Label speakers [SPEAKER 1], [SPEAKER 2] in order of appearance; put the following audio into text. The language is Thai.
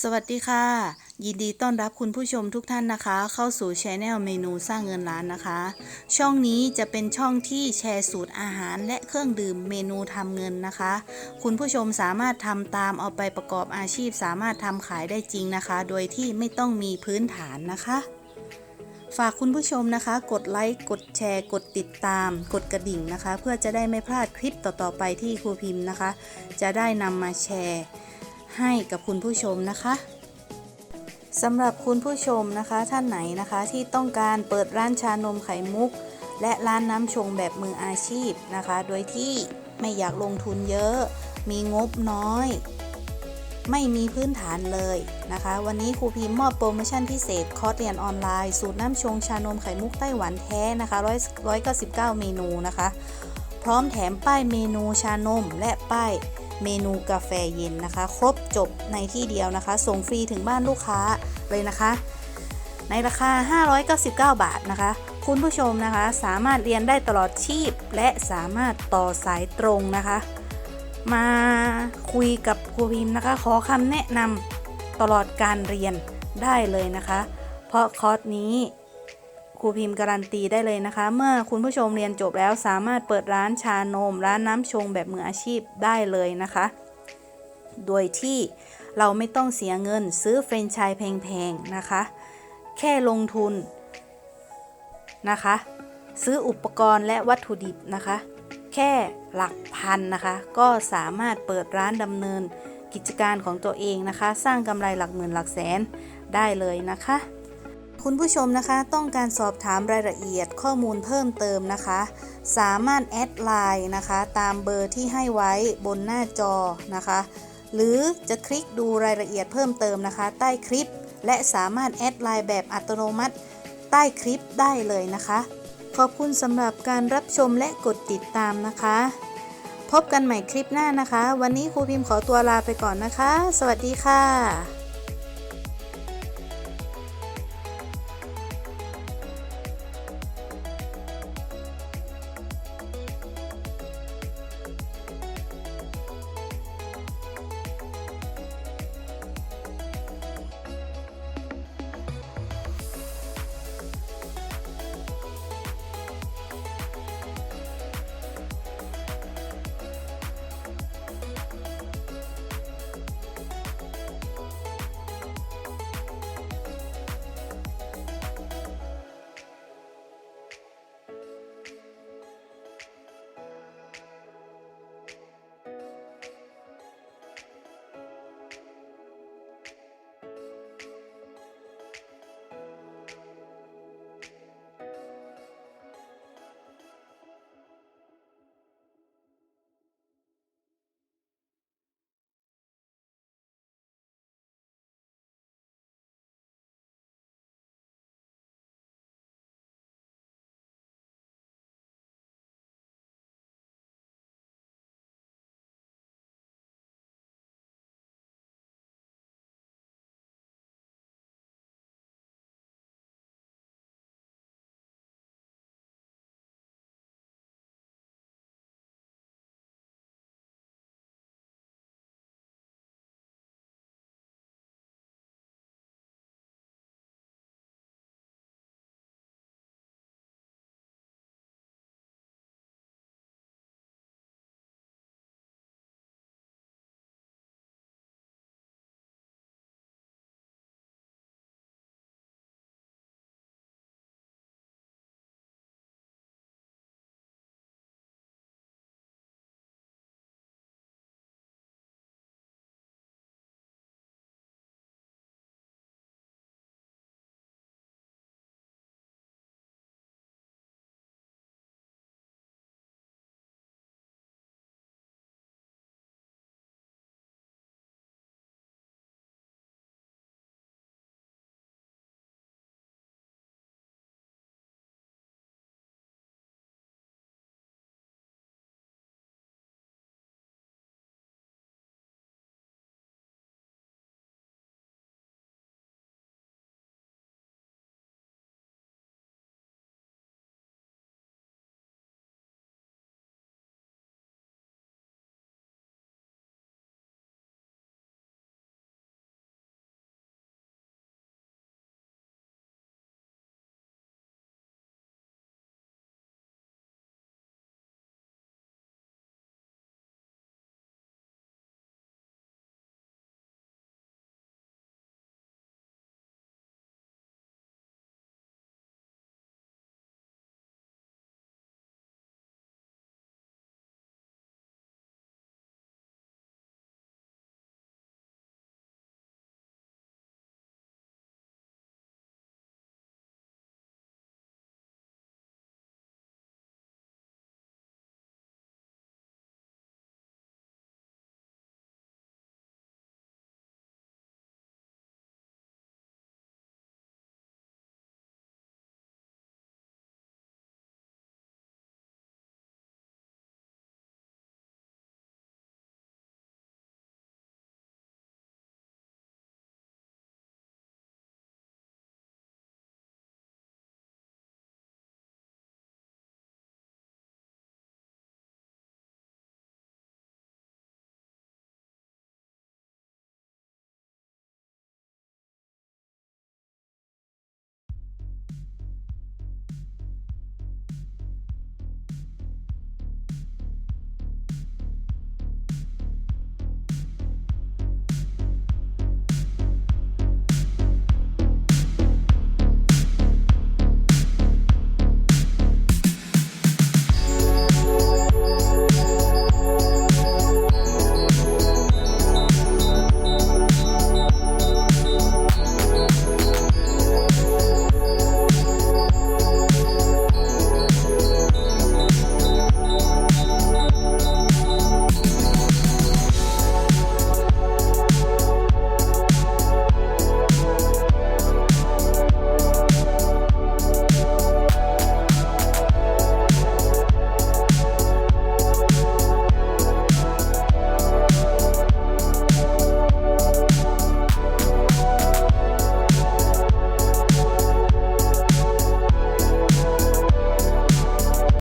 [SPEAKER 1] สวัสดีค่ะ ยินดีต้อนรับคุณผู้ชมทุกท่านนะคะ เข้าสู่ช anel เมนูสร้างเงินล้านนะคะ ช่องนี้จะเป็นช่องที่แชร์สูตรอาหารและเครื่องดื่มเมนูทำเงินนะคะ คุณผู้ชมสามารถทำตามเอาไปประกอบอาชีพ สามารถทำขายได้จริงนะคะ โดยที่ไม่ต้องมีพื้นฐานนะคะฝากคุณผู้ชมนะคะ กดไลค์กดแชร์ กดติดตาม กดกระดิ่งนะคะ เพื่อจะได้ไม่พลาดคลิปต่อๆไปที่ครูพิมพ์นะคะ จะได้นำมาแชร์ ให้กับคุณผู้ชมนะคะสำหรับคุณผู้ชมนะคะท่านไหนนะคะที่ต้องการเปิดร้านชานมไข่มุก และร้านน้ำชงแบบมืออาชีพนะคะ โดยที่ไม่อยากลงทุนเยอะ มีงบน้อย ไม่มีพื้นฐานเลยนะคะ วันนี้ครูพิมพ์มอบโปรโมชั่นพิเศษคอร์สเรียนออนไลน์ สูตรน้ำชงชานมไข่มุกไต้หวันแท้นะคะ199 เมนูนะคะ พร้อมแถมป้ายเมนูชานมและป้าย เมนูกาแฟเย็นนะคะ ครบจบในที่เดียวนะคะ ส่งฟรีถึงบ้านลูกค้าเลยนะคะ ในราคา 599 บาทนะคะ คุณผู้ชมนะคะ สามารถเรียนได้ตลอดชีพ และสามารถต่อสายตรงนะคะ มาคุยกับครูพิมพ์นะคะ ขอคำแนะนำตลอดการเรียนได้เลยนะคะ เพราะคอร์สนี้ ครูพิมพ์การันตีได้เลยนะคะ เมื่อคุณผู้ชมเรียนจบแล้วสามารถเปิดร้านชานม ร้านน้ำชงแบบมืออาชีพได้เลยนะคะ โดยที่เราไม่ต้องเสียเงินซื้อเฟรนไชส์แพงๆนะคะ แค่ลงทุนนะคะ ซื้ออุปกรณ์และวัตถุดิบนะคะ แค่หลักพันนะคะ ก็สามารถเปิดร้านดำเนินกิจการของตัวเองนะคะ สร้างกำไรหลักหมื่นหลักแสนได้เลยนะคะ คุณผู้ชมนะคะต้องการสอบถามรายละเอียดข้อมูลเพิ่มเติมนะคะ สามารถแอดไลน์นะคะ ตามเบอร์ที่ให้ไว้บนหน้าจอนะคะ หรือจะคลิกดูรายละเอียดเพิ่มเติมนะคะ ใต้คลิป และสามารถแอดไลน์แบบอัตโนมัติ ใต้คลิปได้เลยนะคะ ขอบคุณสำหรับการรับชมและกดติดตามนะคะ พบกันใหม่คลิปหน้านะคะ วันนี้ครูพิมพ์ขอตัวลาไปก่อนนะคะ สวัสดีค่ะ